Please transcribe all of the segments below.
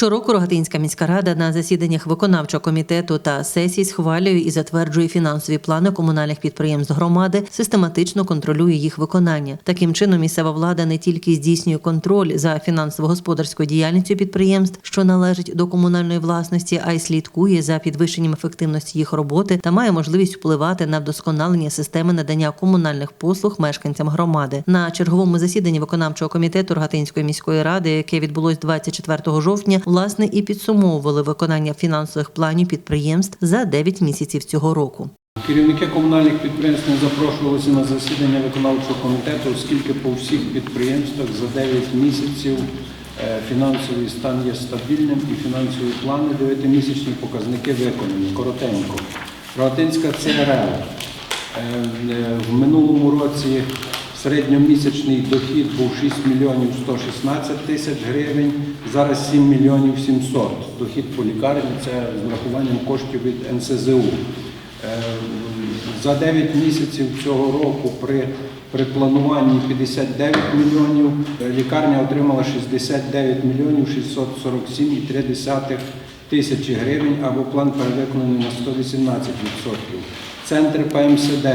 Щороку Рогатинська міська рада на засіданнях виконавчого комітету та сесій схвалює і затверджує фінансові плани комунальних підприємств громади, систематично контролює їх виконання. Таким чином, місцева влада не тільки здійснює контроль за фінансово-господарською діяльністю підприємств, що належать до комунальної власності, а й слідкує за підвищенням ефективності їх роботи та має можливість впливати на вдосконалення системи надання комунальних послуг мешканцям громади. На черговому засіданні виконавчого комітету Рогатинської міської ради, яке відбулось 24 жовтня, власне і підсумовували виконання фінансових планів підприємств за 9 місяців цього року. Керівники комунальних підприємств не запрошувалися на засідання виконавчого комітету, оскільки по всіх підприємствах за 9 місяців е, фінансовий стан є стабільним і фінансові плани 9-місячні показники виконані. Коротенько. Рогатинська ЦРЛ е, е, в минулому році середньомісячний дохід був 6 мільйонів 116 тисяч гривень, зараз 7 мільйонів 700. Дохід по лікарні це з врахуванням коштів від НСЗУ. Е, За 9 місяців цього року при, при плануванні 59 мільйонів е, лікарня отримала 69 мільйонів 647,3 тисячі гривень або план перевиконаний на 118%. Центр ПМСД.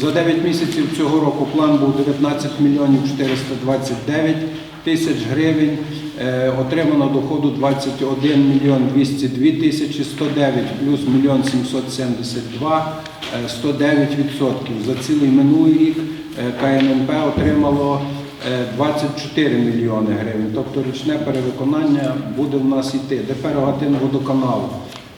За 9 місяців цього року план був 19 мільйонів 429 тисяч гривень. Е, Отримано доходу 21 мільйон 202 тисячі 109 плюс мільйон 772 е, 109 відсотків. За цілий минулий рік е, КННП отримало е, 24 мільйони гривень. Тобто річне перевиконання буде в нас йти. ДП «Рогатин водоканал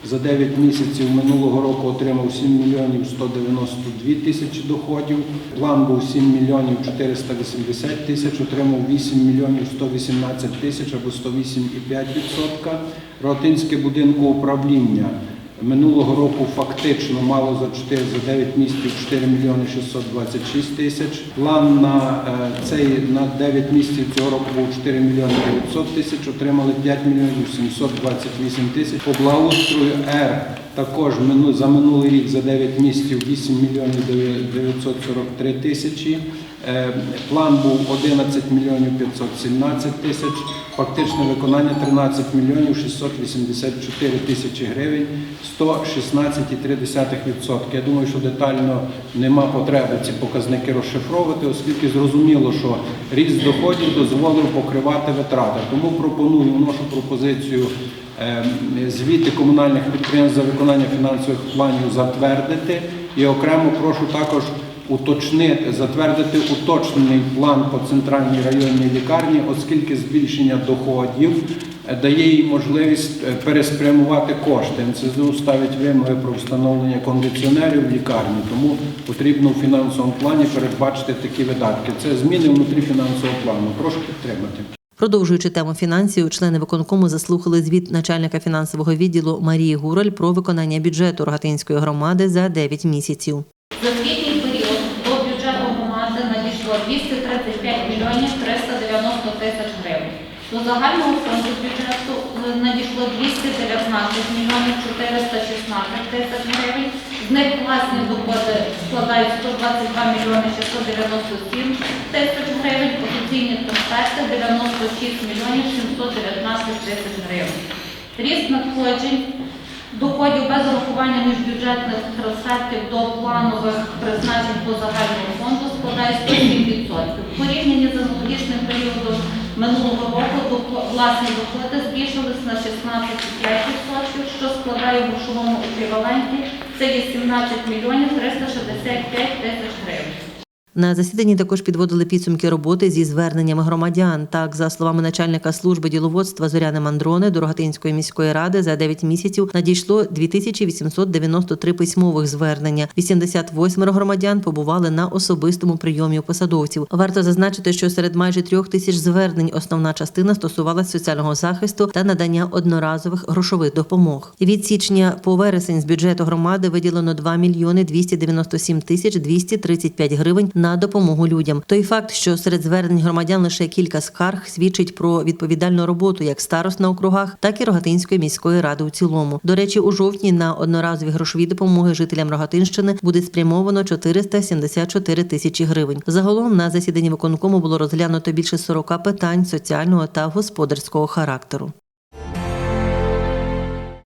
за 9 місяців минулого року отримав 7 мільйонів 192 тисячі доходів. План був 7 мільйонів 480 тисяч, отримав 8 мільйонів 118 тисяч або 108,5%. Ротинське будинку управління минулого року фактично мало за 4, за 9 місяців 4 мільйони 626 тисяч. План на е, цей на 9 місяців цього року був 4 мільйони 900 тисяч, отримали 5 мільйонів 728 тисяч. По благоустрою Р також за минулий рік за 9 місяців 8 мільйонів 943 тисячі. Е, План був 11 мільйонів 517 тисяч, фактичне виконання 13 мільйонів 684 тисячі гривень, 116,3%. Я думаю, що детально нема потреби ці показники розшифровувати, оскільки зрозуміло, що ріст доходів дозволив покривати витрати. Тому пропоную вношу пропозицію е, звіти комунальних підприємств за виконання фінансових планів затвердити і окремо прошу також уточнити, затвердити уточнений план по центральній районній лікарні, оскільки збільшення доходів е, дає їй можливість е, переспрямувати кошти. НСЗУ ставить вимоги про встановлення кондиціонерів в лікарні, тому потрібно в фінансовому плані передбачити такі видатки. Це зміни внутрі фінансового плану. Прошу підтримати. Продовжуючи тему фінансів, члени виконкому заслухали звіт начальника фінансового відділу Марії Гураль про виконання бюджету Рогатинської громади за 9 місяців. За звітній період до бюджету громади надійшло 235 мільйонів 390 тисяч гривень. До загального фонду бюджету е, надійшло 219 мільйонів 416 тисяч гривень. З них власні доходи складають 122 мільйони 697 тисяч гривень, офіційні трансферти 96 мільйонів 719 тисяч гривень. Ріст надходжень доходів без урахування міжбюджетних трансфертів до планових призначень по загальному фонду складає 107%. В порівнянні з аналогічним періодом минулого року власні доходи збільшились на 16,5%, що складає в грошовому еквіваленті це є 17 мільйонів 365 тисяч гривень. На засіданні також підводили підсумки роботи зі зверненнями громадян. Так, за словами начальника служби діловодства Зоряни Мандрони до Рогатинської міської ради за 9 місяців надійшло 2893 письмових звернення. 88 громадян побували на особистому прийомі у посадовців. Варто зазначити, що серед майже трьох тисяч звернень основна частина стосувалася соціального захисту та надання одноразових грошових допомог. Від січня по вересень з бюджету громади виділено 2 мільйони 297 тисяч 235 гривень на допомогу людям. Той факт, що серед звернень громадян лише кілька скарг, свідчить про відповідальну роботу як старост на округах, так і Рогатинської міської ради у цілому. До речі, у жовтні на одноразові грошові допомоги жителям Рогатинщини буде спрямовано 474 тисячі гривень. Загалом на засіданні виконкому було розглянуто більше 40 питань соціального та господарського характеру.